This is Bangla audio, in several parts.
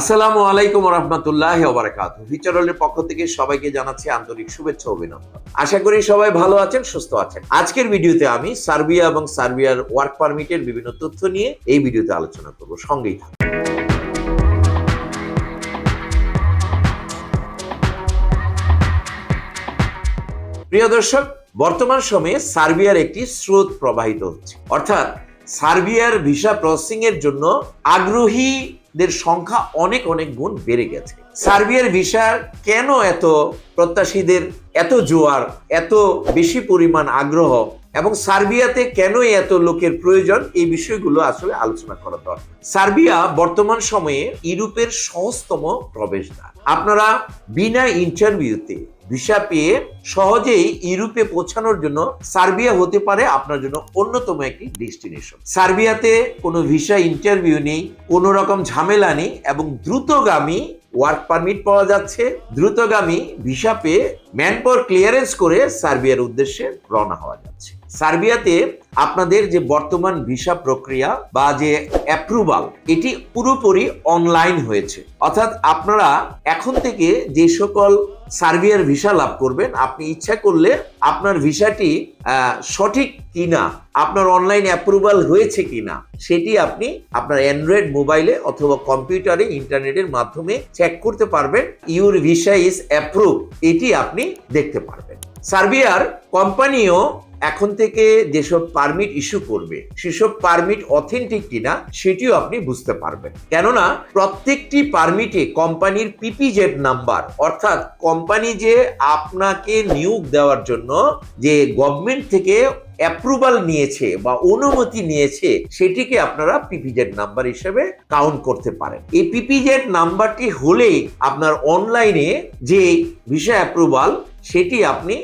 আসসালামু আলাইকুম রহমতুল্লাহ ওবরাকাত ফিচারলের পক্ষ থেকে সবাইকে জানাচ্ছি আন্তরিক শুভেচ্ছা অভিনন্দন। আশা করি সবাই ভালো আছেন, সুস্থ আছেন। আজকের ভিডিওতে আমি সার্বিয়া এবং সার্বিয়ার ওয়ার্ক পারমিটের বিভিন্ন তথ্য নিয়ে এই ভিডিওতে আলোচনা করব। সঙ্গেই থাকুন। প্রিয় দর্শক, বর্তমান সময়ে সার্বিয়ার একটি স্রোত প্রবাহিত হচ্ছে। অর্থাৎ সার্বিয়ার ভিসা প্রসেসিং এর জন্য আগ্রহীদের সংখ্যা অনেক অনেক গুণ বেড়ে গেছে। সার্বিয়ার ভিসার কেন এত প্রত্যাশীদের এত জোয়ার, এত বেশি পরিমাণ আগ্রহ এবং সার্বিয়াতে কেনই এত লোকের প্রয়োজন? এই বিষয়গুলো আসলে আলোচনা করা দরকার। সার্বিয়া বর্তমান সময়ে ইউরোপের সহজতম প্রবেশদ্বার। আপনারা বিনা ইন্টারভিউতে ভিসা পেয়ে সহজেই ইউরোপে পৌঁছানোর জন্য সার্বিয়া হতে পারে আপনার জন্য অন্যতম একটি ডেস্টিনেশন। সার্বিয়াতে কোনো ভিসা ইন্টারভিউ নেই, কোনো রকম ঝামেলা নেই এবং দ্রুতগামী ওয়ার্ক পারমিট পাওয়া যাচ্ছে। দ্রুতগামী ভিসা পেয়ে ম্যানপাওয়ার ক্লিয়ারেন্স করে সার্বিয়ার উদ্দেশ্যে রওনা হওয়া যাচ্ছে। সার্বিয়াতে আপনাদের যে বর্তমান ভিসা প্রক্রিয়া বা যে অ্যাপ্রুভাল এটি পুরোপুরি অনলাইন হয়েছে। অর্থাৎ আপনারা এখন থেকে যে সকল সার্বিয়ার ভিসা লাভ করবেন, আপনি ইচ্ছা করলে আপনার ভিসাটি সঠিক কিনা, আপনার অনলাইন অ্যাপ্রুভাল হয়েছে কিনা, সেটি আপনি আপনার অ্যান্ড্রয়েড মোবাইলে অথবা কম্পিউটারে ইন্টারনেটের মাধ্যমে চেক করতে পারবেন। ইউর ভিসা ইজ অ্যাপ্রুভ এটি আপনি দেখতে পারবেন। সার্বিয়ার কোম্পানিও এখন থেকে যেসব পারমিট ইস্যু করবে, সেসব পারমিট অথেন্টিক কিনা, সেটিও আপনি বুঝতে পারবেন। কেননা, প্রত্যেকটি পারমিটে কোম্পানির পিপিজেড নাম্বার অর্থাৎ কোম্পানি যে আপনাকে নিয়োগ দেওয়ার জন্য যে গভর্নমেন্ট থেকে অ্যাপ্রুভাল নিয়েছে বা অনুমতি নিয়েছে, সেটিকে আপনারা পিপিজেড নাম্বার হিসেবে কাউন্ট করতে পারেন। এই পিপিজেড নাম্বারটি হলেই আপনার অনলাইনে যে ভিসা অ্যাপ্রুভাল সেটি আপনি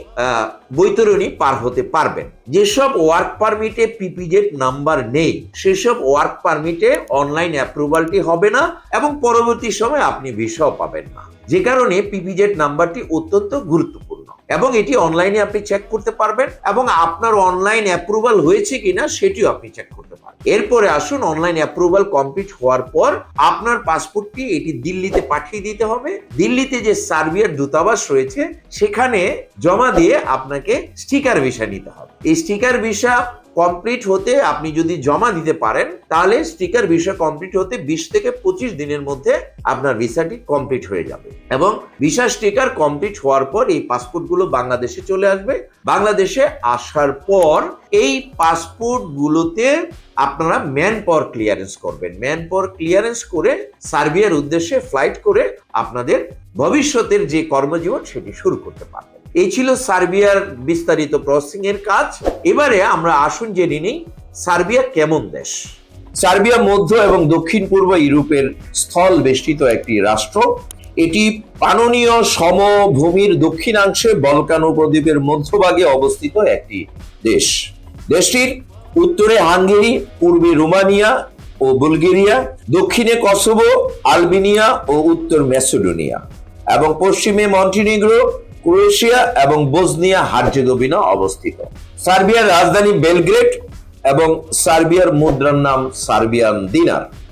বৈতরণী পার হতে পারবেন। যেসব ওয়ার্ক পারমিটে পিপিজেড নাম্বার নেই, সেসব ওয়ার্ক পারমিটে অনলাইন অ্যাপ্রুভালটি হবে না এবং পরবর্তী সময় আপনি ভিসাও পাবেন না। যে কারণে পিপিজেড নাম্বারটি অত্যন্ত গুরুত্বপূর্ণ এবং এটি অনলাইনে আপনি চেক করতে পারবেন এবং আপনার অনলাইন অ্যাপ্রুভাল হয়েছে কিনা সেটিও আপনি চেক করতে এরপরে আসুন অনলাইন অ্যাপ্রুভাল কমপ্লিট হওয়ার পর আপনার পাসপোর্টটি এটি দিল্লিতে পাঠিয়ে দিতে হবে। দিল্লিতে যে সার্বিয়ার দূতাবাস রয়েছে, সেখানে জমা দিয়ে আপনাকে স্টিকার ভিসা নিতে হবে। এই স্টিকার ভিসা কমপ্লিট হতে আপনি যদি জমা দিতে পারেন, তাহলে স্টিকার ভিসা কমপ্লিট হতে বিশ থেকে পঁচিশ দিনের মধ্যে আপনার ভিসাটি কমপ্লিট হয়ে যাবে। এবং ভিসা স্টিকার কমপ্লিট হওয়ার পর এই পাসপোর্টগুলো বাংলাদেশে চলে আসবে। বাংলাদেশে আসার পর এই পাসপোর্টগুলোতে আপনারা ম্যান পাওয়ার ক্লিয়ারেন্স করবেন। ম্যান পাওয়ার ক্লিয়ারেন্স করে সার্বিয়ার উদ্দেশ্যে ফ্লাইট করে আপনাদের ভবিষ্যতের যে কর্মজীবন, সেটি শুরু করতে পারবেন। এই ছিল সার্বিয়ার বিস্তারিত প্রসেসিং এর কাজ। এবারে আমরা আসুন জেনে নিই সার্বিয়া কেমন দেশ। সার্বিয়া মধ্য এবং দক্ষিণ পূর্ব ইউরোপের স্থল বেষ্টিত একটি রাষ্ট্র। এটি পাননীয় সমভূমির দক্ষিণাংশে বলকান উপদ্বীপের মধ্যভাগে অবস্থিত একটি দেশ। দেশটির উত্তরে হাঙ্গেরি, পূর্বে রোমানিয়া ও বুলগেরিয়া, দক্ষিণে কসোভো, আলবেনিয়া ও উত্তর ম্যাসেডোনিয়া এবং পশ্চিমে মন্টিনিগ্রো ক্রোয়েশিয়া এবং বোসনিয়া হার্জেগোভিনা অবস্থিত। সার্বিয়ার রাজধানী বেলগ্রেড এবং সার্বিয়ার মুদ্রার নাম সার্বিয়ান দিনার।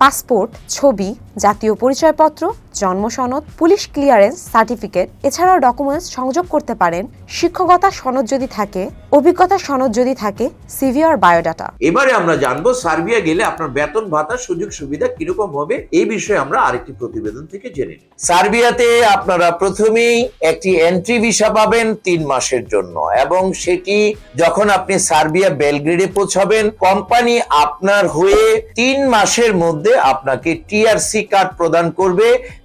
পাসপোর্ট ছবি জাতীয় পরিচয়পত্র জন্ম সনদ, পুলিশ ক্লিয়ারেন্স সার্টিফিকেট, এছাড়াও ডকুমেন্টস সংযোগ করতে পারেন, শিক্ষকতা সনদ যদি থাকে, অভিজ্ঞতা সনদ যদি থাকে সিভি আর বায়োডাটা এবারে আমরা জানব সার্বিয়া গেলে আপনার বেতন, ভাতা, সুযোগ, সুবিধা কীরকম হবে, এই বিষয়ে আমরা আরেকটি প্রতিবেদন থেকে জেনে নিই সার্বিয়াতে আপনারা প্রথমেই একটি এন্ট্রি ভিসা পাবেন তিন মাসের জন্য এবং সেটি যখন আপনি সার্বিয়া বেলগ্রেডে পৌঁছাবেন, কোম্পানি আপনার হয়ে তিন মাসের মধ্যে আপনাকে টিআরসি কার্ড প্রদান করবে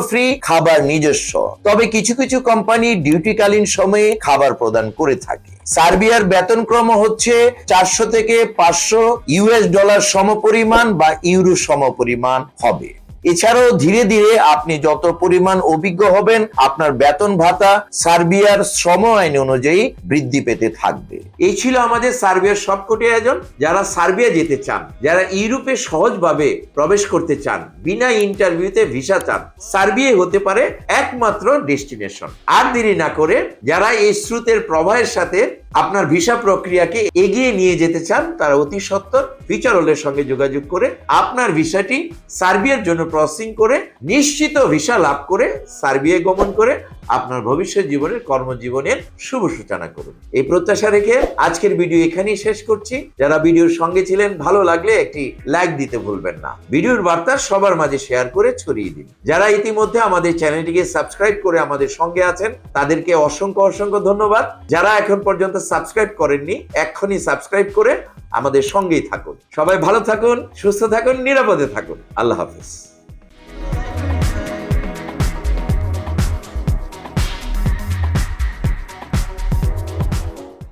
ফ্রি খাবার নিজস্ব। তবে কিছু কিছু কোম্পানি ডিউটি ডিউটিকালীন সময়ে খাবার প্রদান করে থাকে। সার্বিয়ার বেতনক্রম হচ্ছে চারশো থেকে পাঁচশো ইউএস ডলার সমপরিমাণ বা ইউরো সমপরিমাণ হবে। এছাড়াও ধীরে ধীরে আপনি যত পরিমাণ অভিজ্ঞ হবেন, আপনার বেতন ভাতা সার্বিয়ার শ্রম আইন অনুযায়ী বৃদ্ধি পেতে থাকবে। এই ছিল আমাদের সার্বিয়ার সবকটি আয়োজন। যারা সার্বিয়া যেতে চান, যারা ইউরোপে সহজভাবে প্রবেশ করতে চান, বিনা ইন্টারভিউতে ভিসা চান, সার্বিয়া হতে পারে একমাত্র ডেস্টিনেশন। আর দেরি না করে যারা এই স্রোতের প্রবাহের সাথে আপনার ভিসা প্রক্রিয়াকে এগিয়ে নিয়ে যেতে চান, তারা অতি সত্তর ফিচারলের সঙ্গে যোগাযোগ করে আপনার ভিসাটি সার্বিয়ার জন্য প্রসেসিং করে, নিশ্চিত ভিসা লাভ করে সার্বিয়ায় গমন করে আপনার ভবিষ্যৎ জীবনের কর্মজীবনের শুভ সূচনা করুন। এই প্রত্যাশা রেখে আজকের ভিডিও এখানেই শেষ করছি। যারা ভিডিওর সঙ্গে ছিলেন, ভালো লাগলে একটি লাইক দিতে ভুলবেন না। ভিডিওর বার্তা সবার মাঝে শেয়ার করে ছড়িয়ে দিন। যারা ইতিমধ্যে আমাদের চ্যানেলটিকে সাবস্ক্রাইব করে আমাদের সঙ্গে আছেন, তাদেরকে অসংখ্য অসংখ্য ধন্যবাদ। যারা এখন পর্যন্ত সাবস্ক্রাইব করেননি, এক্ষুনি সাবস্ক্রাইব করে আমাদের সঙ্গেই থাকুন। সবাই ভালো থাকুন, সুস্থ থাকুন, নিরাপদে থাকুন। আল্লাহ হাফিজ।